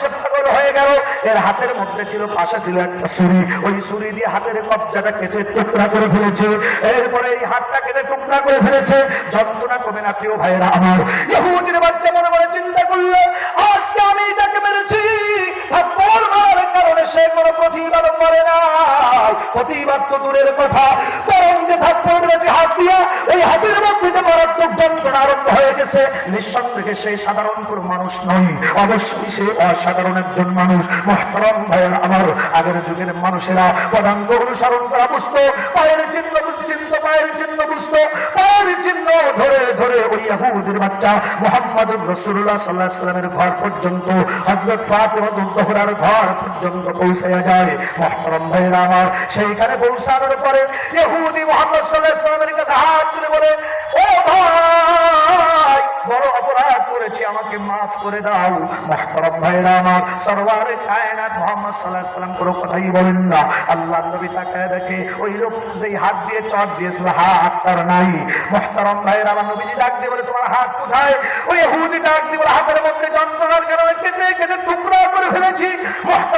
সে পাগল হয়ে গেল। এর হাতের মধ্যে ছিল পাশে ছিল একটা ছুরি। ওই ছুরি দিয়ে হাতের কবজাটা কেটে টুকরা করে ফেলেছে। এরপরে এই হাতটা কেটে টুকরা করে ফেলেছে। যন্ত্রণা কমে না, প্রিয় ভাইয়েরা আমার। ইহুদির বাচ্চা মনে মনে চিন্তা করল, আজকে আমি এটাকে মেরেছি। থাপ্পড় মারার কারণে সে কোনো প্রতিবাদ করে না প্রতিবাদ তো দূরের কথা। বরং যে থাপ্পড় মেরেছে, হাত দিয়া, ওই হাতের মধ্যে মারাত্মক যন্ত্রণা আরম্ভ হয়ে গেছে। নিঃসন্দেহে সে সাধারণ কোনো মানুষ নয়। অবশ্যই সে অসাধারণ একজন মানুষ। মহতরম ভাইয়ের আমার আগের যুগের মানুষেরা পদাঙ্গ অনুসরণ করা বুঝতো। পায়ের চিহ্ন চিহ্ন, পায়ের চিহ্ন বুঝতো। পায়ের চিহ্ন ধরে ধরে ওই ইহুদির বাচ্চা মোহাম্মদ রসুল্লাহ সাল্লাহ সাল্লামের ঘর পর্যন্ত হজরত ফাতিমাতুল ঘর পর্যন্ত পৌঁছায়া যায়। মহতরম ভাইয়েরা আমার, সেইখানে পৌঁছানোর পরে ইহুদি মোহাম্মদ করে দাও। মহতরম ভাইরা আমার সরওয়ারে কায়নাত মোহাম্মদ সাল্লাহ সাল্লাম কোনো কথাই বলেন না। আল্লাহ নবী তাকায় দেখে ওই লোক যেই হাত দিয়ে চট দিয়েছিল, হাত তার নাই। মহতরম ভাইরা আমার নবীজি ডাক দিয়ে বলে, তোমার হাত কোথায়? ওই হুদি ডাক দিয়ে বলে, হাতের মধ্যে যন্ত্রণার কারণে কেটে কেটে টুকরা করে ফেলেছি। মহতরম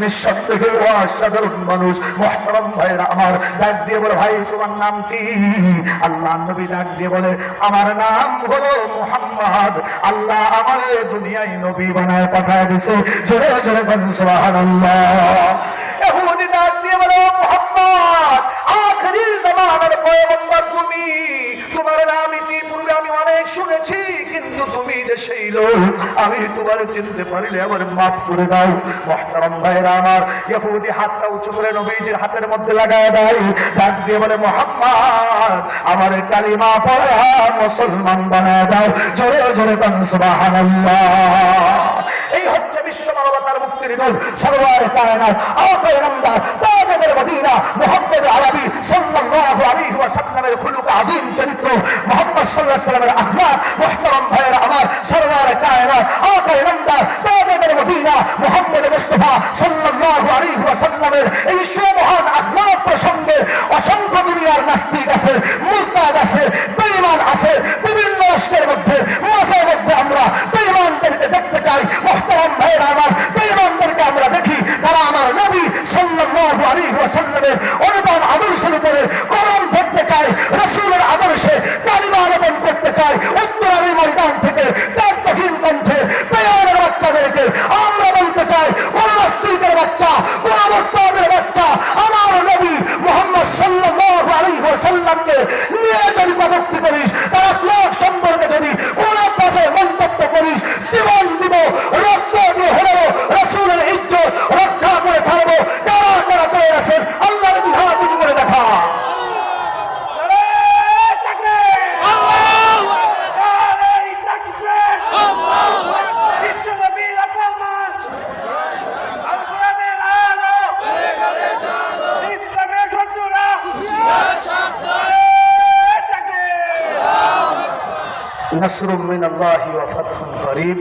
নিঃসন্দেহে অসাধারণ মানুষ, মহতারাম ভাইরা আমার, ডাক দিয়ে বলে, ভাই, তোমার নাম কি? আল্লাহ নবী ডাক দিয়ে বলে, আমার নাম হলো মুহাম্মদ। আল্লাহ আমার দুনিয়ায় নবী বানায় পাঠায় দিছে। জোরে জোরে বলেন, সুবহানাল্লাহ। ডাক দিয়ে বলে, ও মুহাম্মদ, আখরি জামানার পয়গম্বর তুমি। যে সেই লোক, আমি তোমার চিনতে পারিলে আমার মাফ করে দাও। ভাইরা আমার হাতটা উঁচু করে নবীজির হাতের মধ্যে লাগায় দেয়। ডাক দিয়ে বলে, মোহাম্মদ, আমার কালিমা পড়া মুসলমান বানায় দাও। জোরে জোরে এই হচ্ছে বিশ্ব মানবতার মুক্তির দূত, সরওয়ার কায়নাত আকায় নামদার তাজেদের মদিনা, মুহাম্মদ আরবি সাল্লাল্লাহু ওয়াসাল্লামের আখলাক, মুহতারাম ভাইয়েরা আমার সরওয়ার তাজেদের মদিনা, মুহাম্মদ মুস্তাফা সাল্লাল্লাহু আলাইহি ওয়াসাল্লামের এই সুমহান আখলাক প্রসঙ্গে অসংখ্য দুনিয়ার নাস্তিক আছে, মুরতাদ আছে, বেঈমান আছে, বিভিন্ন রাষ্ট্রের মধ্যে, মাঝে মধ্যে আমরা বেঈমানদেরকে দেখতে চাই, মোহতারাম ভাইয়েরা আমার বেঈমানদেরকে আমরা দেখি, তারা আমার নবী সাল্লাল্লাহু আলাইহি ওয়াসাল্লামের অনুপম আদর্শের উপরে কলম نصر من الله وفتح قريب.